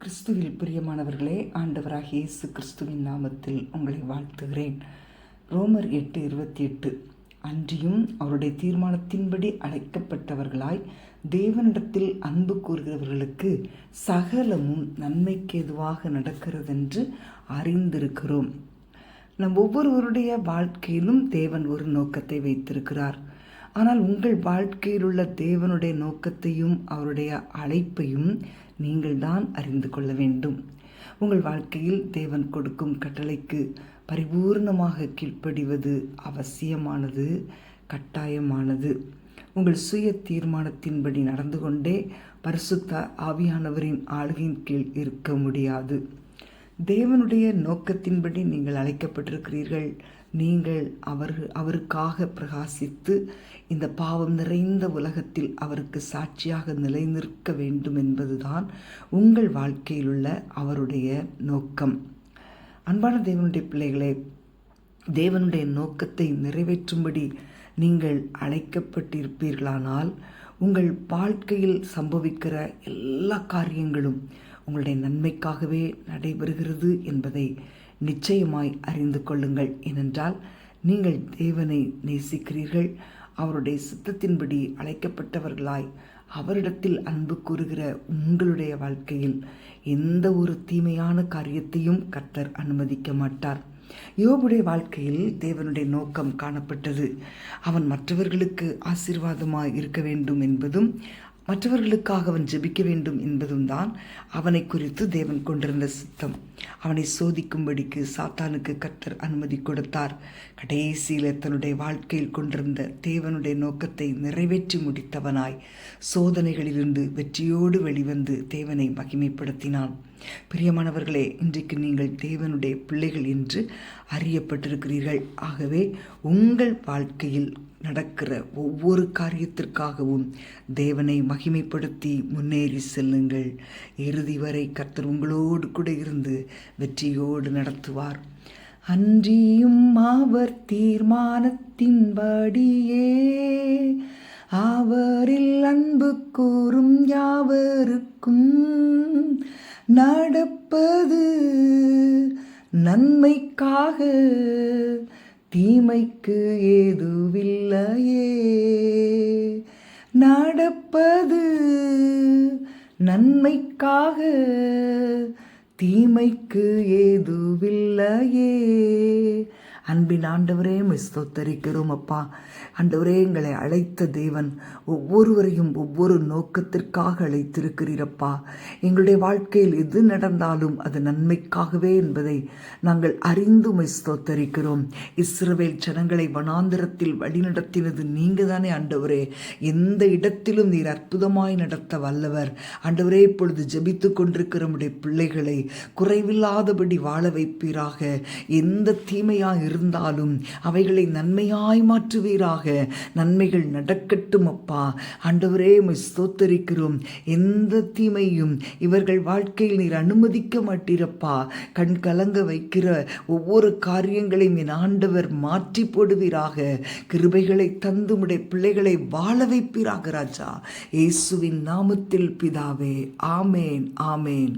கிறிஸ்துவில் பிரியமானவர்களே ஆண்டவராக இயேசு கிறிஸ்துவின் நாமத்தில் உங்களை வாழ்த்துகிறேன். ரோமர் எட்டு இருபத்தி எட்டு அன்றியும் அவருடைய தீர்மானத்தின்படி அழைக்கப்பட்டவர்களாய் தேவனிடத்தில் அன்பு கூறுகிறவர்களுக்கு சகலமும் நன்மைக்கு எதுவாக நடக்கிறதென்று அறிந்திருக்கிறோம். நம் ஒவ்வொருவருடைய வாழ்க்கையிலும் தேவன் ஒரு நோக்கத்தை வைத்திருக்கிறார். ஆனால் உங்கள் வாழ்க்கையில் உள்ள தேவனுடைய நோக்கத்தையும் அவருடைய அழைப்பையும் நீங்கள் தான் அறிந்து கொள்ள வேண்டும். உங்கள் வாழ்க்கையில் தேவன் கொடுக்கும் கட்டளைக்கு பரிபூர்ணமாக கீழ்ப்படிவது அவசியமானது கட்டாயமானது. உங்கள் சுய தீர்மானத்தின்படி நடந்து கொண்டே பரிசுத்த ஆவியானவரின் ஆளுகையின் கீழ் இருக்க முடியாது. தேவனுடைய நோக்கத்தின்படி நீங்கள் அழைக்கப்பட்டிருக்கிறீர்கள். நீங்கள் அவர்கள் அவருக்காக பிரகாசித்து இந்த பாவம் நிறைந்த உலகத்தில் அவருக்கு சாட்சியாக நிலைநிற்க வேண்டும் என்பதுதான் உங்கள் வாழ்க்கையில் உள்ள அவருடைய நோக்கம். அன்பான தேவனுடைய பிள்ளைகளே தேவனுடைய நோக்கத்தை நிறைவேற்றும்படி நீங்கள் அழைக்கப்பட்டிருப்பீர்களானால் உங்கள் வாழ்க்கையில் சம்பவிக்கிற எல்லா காரியங்களும் உங்களுடைய நன்மைக்காகவே நடைபெறுகிறது என்பதை நிச்சயமாய் அறிந்து கொள்ளுங்கள். ஏனென்றால் நீங்கள் தேவனை நேசிக்கிறீர்கள். அவருடைய சித்தத்தின்படி அழைக்கப்பட்டவர்களாய் அவரிடத்தில் அன்பு கூறுகிற உங்களுடைய வாழ்க்கையில் எந்த ஒரு தீமையான காரியத்தையும் கர்த்தர் அனுமதிக்க மாட்டார். யோபுடைய வாழ்க்கையில் தேவனுடைய நோக்கம் காணப்பட்டது. அவன் மற்றவர்களுக்கு ஆசீர்வாதமாக இருக்க வேண்டும் என்பதும் மற்றவர்களுக்காக அவன் ஜெபிக்க வேண்டும் என்பதும் தான் அவனை குறித்து தேவன் கொண்டிருந்த சித்தம். அவனை சோதிக்கும்படிக்கு சாத்தானுக்கு கத்தர் அனுமதி கொடுத்தார். கடைசியில் தன்னுடைய வாழ்க்கையில் கொண்டிருந்த தேவனுடைய நோக்கத்தை நிறைவேற்றி முடித்தவனாய் சோதனைகளிலிருந்து வெற்றியோடு வெளிவந்து தேவனை மகிமைப்படுத்தினான். பிரியமானவர்களே இன்றைக்கு நீங்கள் தேவனுடைய பிள்ளைகள் என்று அறியப்பட்டிருக்கிறீர்கள். ஆகவே உங்கள் வாழ்க்கையில் நடக்கிற ஒவ்வொரு காரியத்திற்காகவும் தேவனை மகிமைப்படுத்தி முன்னேறி செல்லுங்கள். இறுதி வரை கர்த்தர் உங்களோடு கூட இருந்து வெற்றியோடு நடத்துவார். அன்றியும் அவர் தீர்மானத்தின்படியே அவரில் அன்பு கூறும் யாவருக்கும் நடப்பது நன்மைக்காக. தீமைக்கு ஏதுவில்லையே. நடப்பது நன்மைக்காக தீமைக்கு ஏதுவில்லையே. அன்பின் ஆண்டவரே ஸ்தோத்தரிக்கிறோம் அப்பா. ஆண்டவரே எங்களை அழைத்த தேவன் ஒவ்வொருவரையும் ஒவ்வொரு நோக்கத்திற்காக அழைத்திருக்கிறீரப்பா எங்களுடைய வாழ்க்கையில் எது நடந்தாலும் அது நன்மைக்காகவே என்பதை நாங்கள் அறிந்து ஸ்தோத்தரிக்கிறோம். இஸ்ரவேல் ஜனங்களை வனாந்திரத்தில் வழிநடத்தினது நீங்க தானே ஆண்டவரே. எந்த இடத்திலும் நீர் அற்புதமாய் நடத்த வல்லவர். ஆண்டவரே இப்பொழுது ஜபித்து கொண்டிருக்கிற நம்முடைய பிள்ளைகளை குறைவில்லாதபடி வாழ வைப்பீராக. எந்த தீமையாக இருந்தாலும் அவைகளை நன்மையாய் மாற்றுவீராக. நன்மைகள் நடக்கட்டும் அப்பா. ஆண்டவரே ஸ்தோத்தரிக்கிறோம். எந்த தீமையும் இவர்கள் வாழ்க்கையில் நீர் அனுமதிக்க மாட்டீரப்பா. கண் கலங்க வைக்கிற ஒவ்வொரு காரியங்களையும் என் ஆண்டவர் மாற்றி போடுவீராக. கிருபைகளை தந்து உடைய பிள்ளைகளை வாழ வைப்பீராக ராஜா. இயேசுவின் நாமத்தில் பிதாவே. ஆமேன் ஆமேன்.